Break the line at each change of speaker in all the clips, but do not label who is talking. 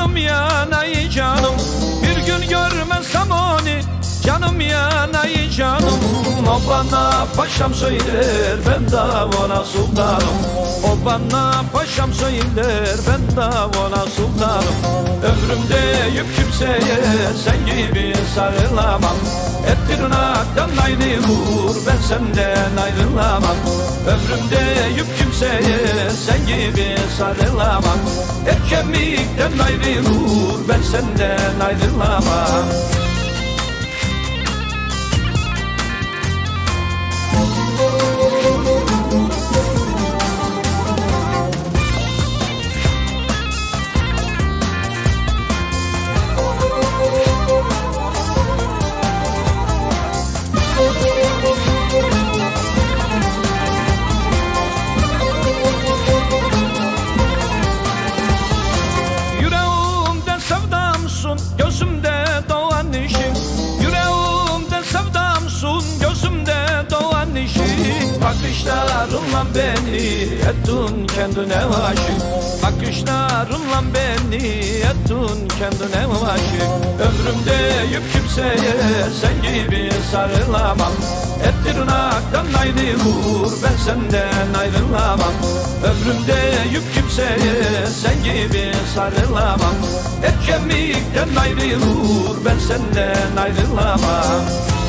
Canım yanay canım Bir gün görmezsem onu. Canım yanay canım O bana paşam söyler Ben de ona sultanım. O bana paşam söyler Ben de ona sultanım. Ömrümde yük kimseye Sen gibi sarılamam. Et tırnaktan ayrılır ben senden ayrılamam. Ömrümde yük kimseye sen gibi sarılamam. Et kemikten ayrılır ben senden ayrılamam Bakışlarınla beni ettin kendine aşık. Bakışlarınla beni ettin kendine aşık. Ömrümde yük kimseye sen gibi sarılamam. Et tırnaktan ayrılır ben senden ayrılamam. Ömrümde yük kimseye sen gibi sarılamam. Et kemikten ayrılır ben senden ayrılamam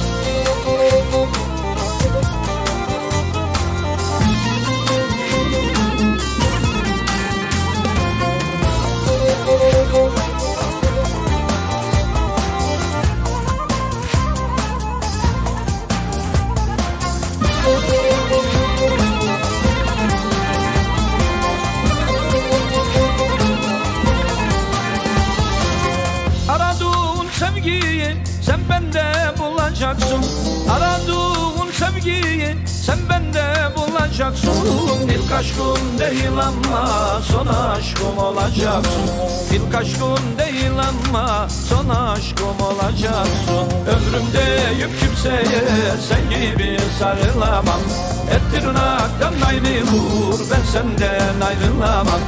sevgiyi sen bende bulacaksın. Aradığın sevgiyi sen bende bulacaksın. İlk aşkın değil ama son aşkım olacaksın. İlk aşkın değil ama son aşkım olacaksın. Ömrümde yük kimseye sen gibi sarılamam. Et tırnaktan ayrılır ben senden ayrılamam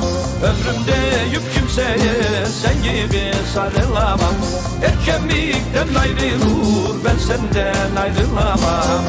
Ömrümde yük kimseye sen gibi sarılamam. Et kemikten ayrılır ben senden ayrılamam